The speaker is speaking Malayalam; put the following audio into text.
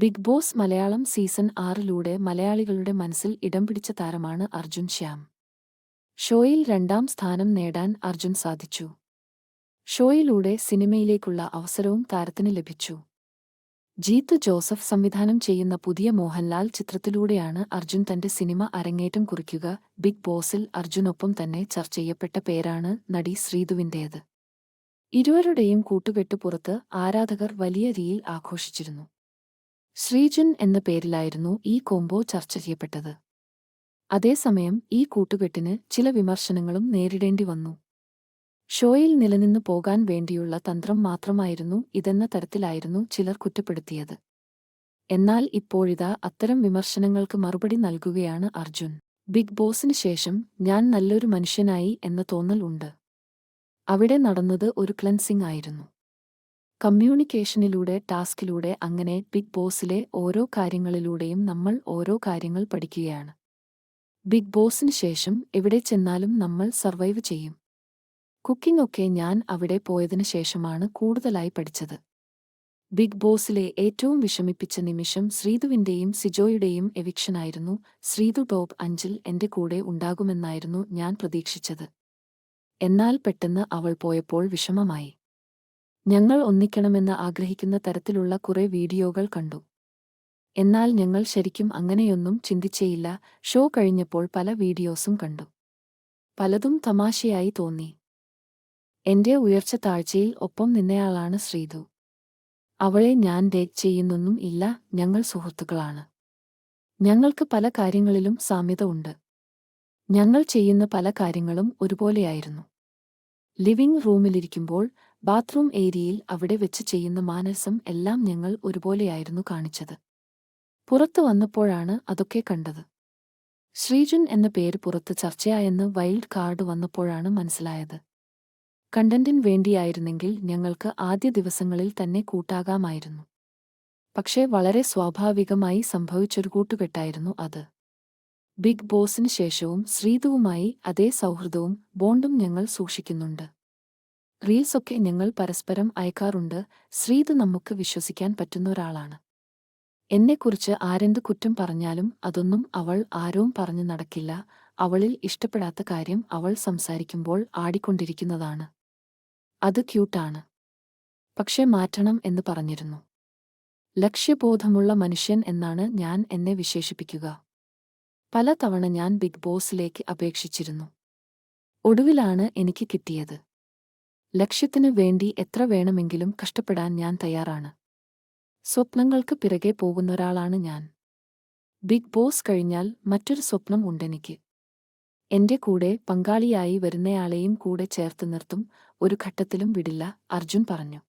ബിഗ് ബോസ് മലയാളം സീസൺ ആറിലൂടെ മലയാളികളുടെ മനസ്സിൽ ഇടം പിടിച്ച താരമാണ് അർജുൻ ശ്യാം. ഷോയിൽ രണ്ടാം സ്ഥാനം നേടാൻ അർജുൻ സാധിച്ചു. ഷോയിലൂടെ സിനിമയിലേക്കുള്ള അവസരവും താരത്തിന് ലഭിച്ചു. ജീത്തു ജോസഫ് സംവിധാനം ചെയ്യുന്ന പുതിയ മോഹൻലാൽ ചിത്രത്തിലൂടെയാണ് അർജുൻ തന്റെ സിനിമ അരങ്ങേറ്റം കുറിക്കുക ബിഗ് ബോസിൽ അർജുനൊപ്പം തന്നെ ചർച്ച ചെയ്യപ്പെട്ട പേരാണ് നടി ശ്രീതുവിന്റേത് ഇരുവരുടെയും കൂട്ടുകെട്ട് പുറത്ത് ആരാധകർ വലിയ രീതിയിൽ ആഘോഷിച്ചിരുന്നു. ശ്രീജൻ എന്ന പേരിലായിരുന്നു ഈ കോംബോ ചർച്ച ചെയ്യപ്പെട്ടത്. അതേസമയം ഈ കൂട്ടുകെട്ടിന് ചില വിമർശനങ്ങളും നേരിടേണ്ടി വന്നു. ഷോയിൽ നിലനിന്നു പോകാൻ വേണ്ടിയുള്ള തന്ത്രം മാത്രമായിരുന്നു ഇതെന്ന തരത്തിലായിരുന്നു ചിലർ കുറ്റപ്പെടുത്തിയത്. എന്നാൽ ഇപ്പോഴിതാ അത്തരം വിമർശനങ്ങൾക്ക് മറുപടി നൽകുകയാണ് അർജുൻ. ബിഗ് ബോസിന് ശേഷം ഞാൻ നല്ലൊരു മനുഷ്യനായി എന്ന തോന്നൽ ഉണ്ട്. അവിടെ നടന്നത് ഒരു ക്ലൻസിംഗ് ആയിരുന്നു. കമ്മ്യൂണിക്കേഷനിലൂടെ ടാസ്കിലൂടെ അങ്ങനെ ബിഗ് ബോസിലെ ഓരോ കാര്യങ്ങളിലൂടെയും നമ്മൾ ഓരോ കാര്യങ്ങൾ പഠിക്കുകയാണ്. ബിഗ് ബോസിന് ശേഷം എവിടെ ചെന്നാലും നമ്മൾ സർവൈവ് ചെയ്യും. കുക്കിംഗ് ഒക്കെ ഞാൻ അവിടെ പോയതിനു ശേഷമാണ് കൂടുതലായി പഠിച്ചത്. ബിഗ് ബോസിലെ ഏറ്റവും വിഷമിപ്പിച്ച നിമിഷം ശ്രീതുവിന്റെയും സിജോയുടെയും എവിക്ഷനായിരുന്നു ശ്രീതു ടോപ്പ് അഞ്ചിൽ എന്റെ കൂടെ ഉണ്ടാകുമെന്നായിരുന്നു ഞാൻ പ്രതീക്ഷിച്ചത്. എന്നാൽ പെട്ടെന്ന് അവൾ പോയപ്പോൾ വിഷമമായി. ഞങ്ങൾ ഒന്നിക്കണമെന്ന് ആഗ്രഹിക്കുന്ന തരത്തിലുള്ള കുറെ വീഡിയോകൾ കണ്ടു. എന്നാൽ ഞങ്ങൾ ശരിക്കും അങ്ങനെയൊന്നും ചിന്തിച്ചേയില്ല. ഷോ കഴിഞ്ഞപ്പോൾ പല വീഡിയോസും കണ്ടു. പലതും തമാശയായി തോന്നി. എന്റെ ഉയർച്ച താഴ്ചയിൽ ഒപ്പം നിന്നയാളാണ് ശ്രീതു. അവളെ ഞാൻ ഡേറ്റ് ചെയ്യുന്നൊന്നും ഇല്ല. ഞങ്ങൾ സുഹൃത്തുക്കളാണ്. ഞങ്ങൾക്ക് പല കാര്യങ്ങളിലും സാമ്യത ഉണ്ട്. ഞങ്ങൾ ചെയ്യുന്ന പല കാര്യങ്ങളും ഒരുപോലെയായിരുന്നു. ലിവിംഗ് റൂമിലിരിക്കുമ്പോൾ ബാത്റൂം ഏരിയയിൽ അവിടെ വെച്ച് ചെയ്യുന്ന മാനസം എല്ലാം ഞങ്ങൾ ഒരുപോലെയായിരുന്നു കാണിച്ചത്. പുറത്തു വന്നപ്പോഴാണ് അതൊക്കെ കണ്ടത്. ശ്രീജുൻ എന്ന പേര് പുറത്ത് ചർച്ചയായെന്ന് വൈൽഡ് കാർഡ് വന്നപ്പോഴാണ് മനസ്സിലായത്. കണ്ടന്റിന് വേണ്ടിയായിരുന്നെങ്കിൽ ഞങ്ങൾക്ക് ആദ്യ ദിവസങ്ങളിൽ തന്നെ കൂട്ടാകാമായിരുന്നു. പക്ഷേ വളരെ സ്വാഭാവികമായി സംഭവിച്ചൊരു കൂട്ടുകെട്ടായിരുന്നു അത്. ബിഗ് ബോസിന് ശേഷവും ശ്രീതുവുമായി അതേ സൗഹൃദവും ബോണ്ടും ഞങ്ങൾ സൂക്ഷിക്കുന്നുണ്ട്. റീൽസൊക്കെ ഞങ്ങൾ പരസ്പരം അയക്കാറുണ്ട്. ശ്രീത് നമുക്ക് വിശ്വസിക്കാൻ പറ്റുന്ന ഒരാളാണ്. എന്നെക്കുറിച്ച് ആരെന്ത് കുറ്റം പറഞ്ഞാലും അതൊന്നും അവൾ ആരവും പറഞ്ഞു നടക്കില്ല. അവളിൽ ഇഷ്ടപ്പെടാത്ത കാര്യം അവൾ സംസാരിക്കുമ്പോൾ ആടിക്കൊണ്ടിരിക്കുന്നതാണ്. അത് ക്യൂട്ടാണ്. പക്ഷേ മാറ്റണം എന്ന് പറഞ്ഞിരുന്നു. ലക്ഷ്യബോധമുള്ള മനുഷ്യൻ എന്നാണ് ഞാൻ എന്നെ വിശേഷിപ്പിക്കുക. പല തവണ ഞാൻ ബിഗ് ബോസിലേക്ക് അപേക്ഷിച്ചിരുന്നു. ഒടുവിലാണ് എനിക്ക് കിട്ടിയത്. ലക്ഷ്യത്തിനു വേണ്ടി എത്ര വേണമെങ്കിലും കഷ്ടപ്പെടാൻ ഞാൻ തയ്യാറാണ്. സ്വപ്നങ്ങൾക്ക് പിറകെ പോകുന്നൊരാളാണ് ഞാൻ. ബിഗ് ബോസ് കഴിഞ്ഞാൽ മറ്റൊരു സ്വപ്നം ഉണ്ടെനിക്ക്. എന്റെ കൂടെ പങ്കാളിയായി വരുന്നയാളെയും കൂടെ ചേർത്ത് നിർത്തും ഒരു ഘട്ടത്തിലും വിടില്ല അർജുൻ പറഞ്ഞു.